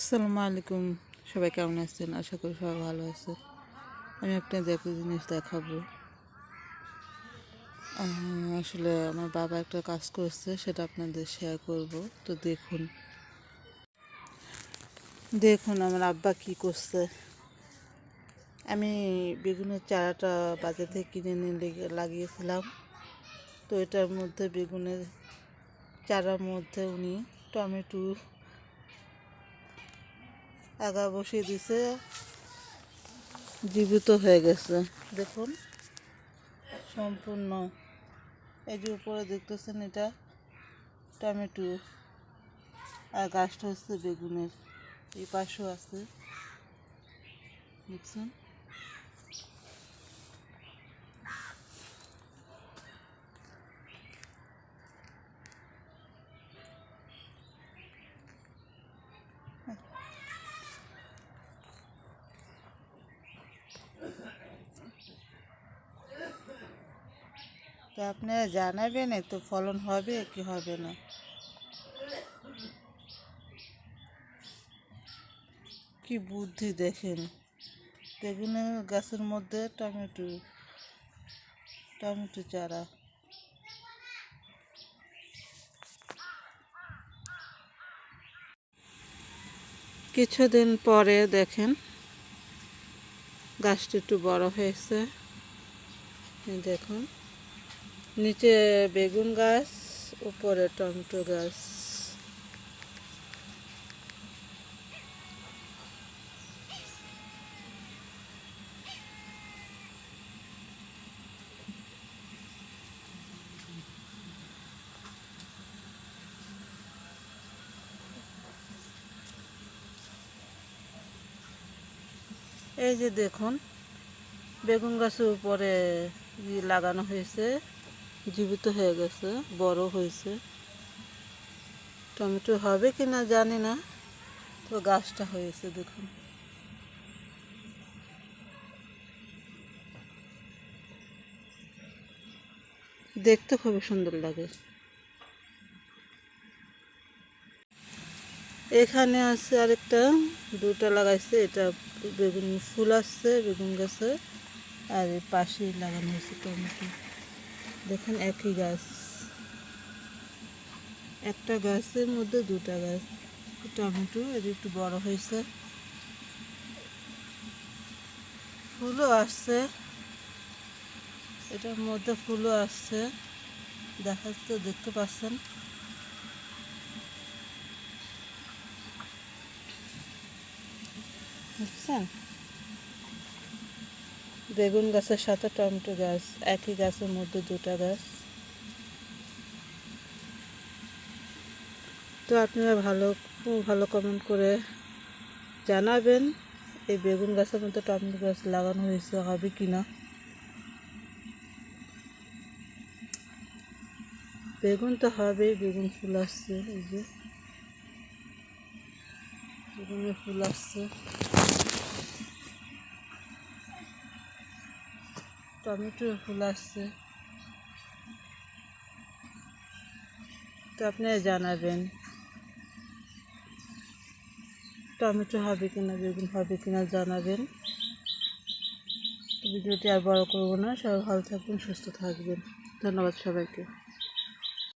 আসসালামু আলাইকুম। সবাই কেমন আছেন? আশা করি সবাই ভালো আছে আমি আপনাদের একটা জিনিস দেখাবো। আসলে আমার বাবা একটা কাজ করেছে, সেটা আপনাদের শেয়ার করব। তো দেখুন। দেখুন আমার আব্বা কি করছে। আমি বেগুনের চারাটা বাজার থেকে কিনে নিয়ে লাগিয়েছিলাম। তো এটার মধ্যে বেগুনের চারার মধ্যে উনি টমেটো আগা বসিয়ে দিছে। জীবিত হয়ে গেছে। দেখুন, সম্পূর্ণ। এই যে উপরে দেখতেছেন এটা টমেটো আর গাছটা হচ্ছে বেগুনের। এই পাশেও আছে। দেখছেন? তো আপনারা জানাবেন তো ফলন হবে কি হবে না। কি বুদ্ধি দেখেন। বেগুনের গাছের মধ্যে টমেটো টমেটো চারা। কিছুদিন পরে দেখেন গাছটা একটু বড় হয়েছে। দেখুন। নিচে বেগুন গাছ উপরে টমেটো গাছ। এই যে দেখুন বেগুন গাছের উপরে লাগানো হয়েছে। জীবিত হয়ে গেছে, বড় হয়েছে। টমেটো হবে কি না জানি না, তো গাছটা হয়েছে দেখুন। দেখতে খুবই সুন্দর লাগে। এখানে আছে আরেকটা, দুটা লাগাইছে, এটা বেগুন ফুল আসছে, বেগুন গাছে, আর পাশেই লাগানো হয়েছে টমেটো। দেখুন একই গাছ। একটা গাছের মধ্যে দুটা গাছ। টমেটো, এর একটু বড় হয়েছে। ফুলও আসছে। এটার মধ্যে ফুলও আসছে। দেখা দেখাচ্ছে দেখতে পাচ্ছেন। বুঝছেন? বেগুন গাছের সাথে টমেটো গাছ, একই গাছের মধ্যে দুটা গাছ। তো আপনারা ভালো ভালো কমেন্ট করে জানাবেন, এই বেগুন গাছের মধ্যে টমেটো গাছ লাগানো হয়েছে, হবে কি না বেগুন তো হবেই, বেগুন ফুল আসছে, এই যে। বেগুনের ফুল আসছে। টমেটোর ফুল আসছে। তো আপনি জানাবেন, টমেটো হবে কিনা, বেগুন হবে কিনা জানাবেন। ভিডিওটি আর বড় করব না, সবাই ভালো থাকবেন, সুস্থ থাকবেন। ধন্যবাদ সবাইকে।